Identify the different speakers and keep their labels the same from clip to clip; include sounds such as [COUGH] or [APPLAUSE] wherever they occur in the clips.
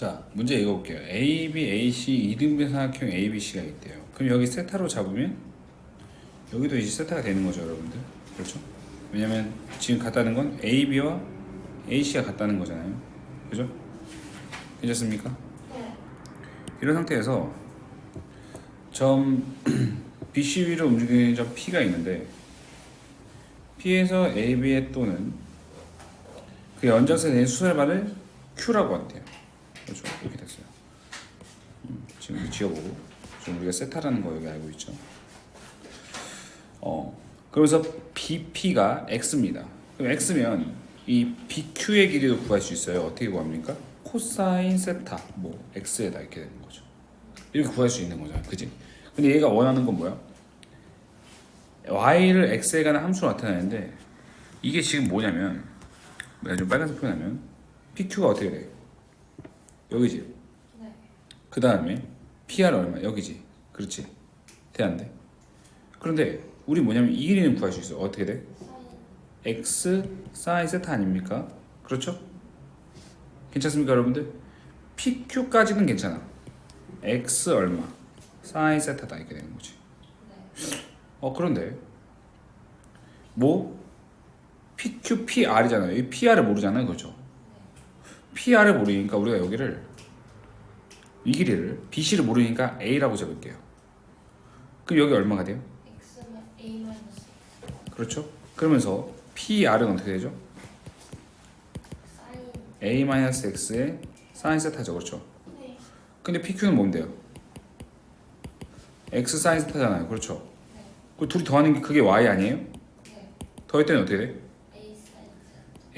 Speaker 1: 자, 문제 읽어볼게요. A, B, A, C 이등변 삼각형 A, B, C가 있대요. 그럼 여기 세타로 잡으면 여기도 이제 세타가 되는 거죠, 여러분들. 그렇죠? 왜냐면 지금 같다는 건 A, B와 A, C가 같다는 거잖아요. 그죠? 괜찮습니까?
Speaker 2: 네.
Speaker 1: 이런 상태에서 점 [CLEARS THROAT] BC 위로 움직이는 점 P가 있는데 P에서 AB의 또는 그 대한 수열반을 Q라고 한대요. 그렇죠? 이렇게 됐어요. 음, 지금 이거 지워보고 지금 우리가 세타라는 거 여기 알고 있죠. 어 그래서 BP가 X입니다. 그럼 X면 이 BQ의 길이도 구할 수 있어요. 어떻게 구합니까? 코사인 세타 뭐 X에다 이렇게 되는 거죠. 이렇게 구할 수 있는 거잖아요. 그지? 근데 얘가 원하는 건 뭐야? y를 x에 관한 함수로 나타내는데 이게 지금 뭐냐면 내가 좀 빨간색 표현하면 pq가 어떻게 돼? 여기지.
Speaker 2: 네.
Speaker 1: 그 다음에 pr 얼마? 여기지. 그렇지. 돼 안 돼? 그런데 우리 뭐냐면 이 길이는 구할 수 있어. 어떻게 돼? x 사인 세타 아닙니까? 그렇죠? 괜찮습니까, 여러분들? pq까지는 괜찮아. x 얼마? 사인 세타다 이렇게 되는 거지.
Speaker 2: 네.
Speaker 1: 어 그런데 뭐 PQ, PR이잖아요. 이 PR을 모르잖아요, 그렇죠? PR을 모르니까 우리가 여기를 이 길이를 BC를 모르니까 A라고 적을게요. 그럼 여기 얼마가 돼요? 그렇죠? 그러면서 PR은 어떻게 되죠? A-X의 사인 세타죠, 그렇죠?
Speaker 2: 네.
Speaker 1: 근데 PQ는 뭔데요? X 사인 세타잖아요, 그렇죠?
Speaker 2: 네.
Speaker 1: 그 둘이 더하는 게 그게 Y 아니에요?
Speaker 2: 네.
Speaker 1: 더했더니 어떻게 돼?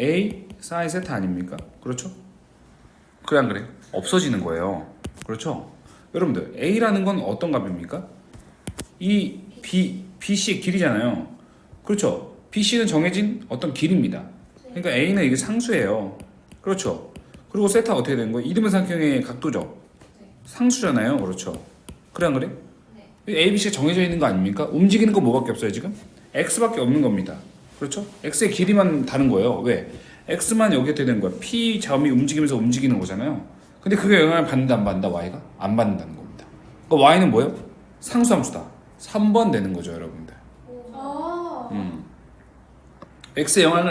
Speaker 1: a 사인. 세타 아닙니까? 그렇죠? 그래 안 그래? 없어지는 거예요. 그렇죠? 여러분들 A라는 건 어떤 값입니까? 이 B, BC의 길이잖아요. 그렇죠? BC는 정해진 어떤 길입니다. 그러니까 A는 이게 상수예요. 그렇죠? 그리고 세타 어떻게 되는 거예요? 이등변 삼각형의 각도죠?
Speaker 2: 네.
Speaker 1: 상수잖아요. 그렇죠? 그래 안 그래?
Speaker 2: 네.
Speaker 1: A, B, C가 정해져 있는 거 아닙니까? 움직이는 거 뭐밖에 없어요 지금? X밖에 없는 겁니다. 그렇죠? X의 길이만 다른 거예요. 왜? X만 여기에 되는 거야. P 점이 움직이면서 움직이는 거잖아요. 근데 그게 영향을 받는다 안 받는다 Y가? 안 받는다는 겁니다. 그러니까 Y는 뭐예요? 상수함수다. 3번 되는 거죠 여러분들.
Speaker 2: 아.
Speaker 1: 음. X의 영향을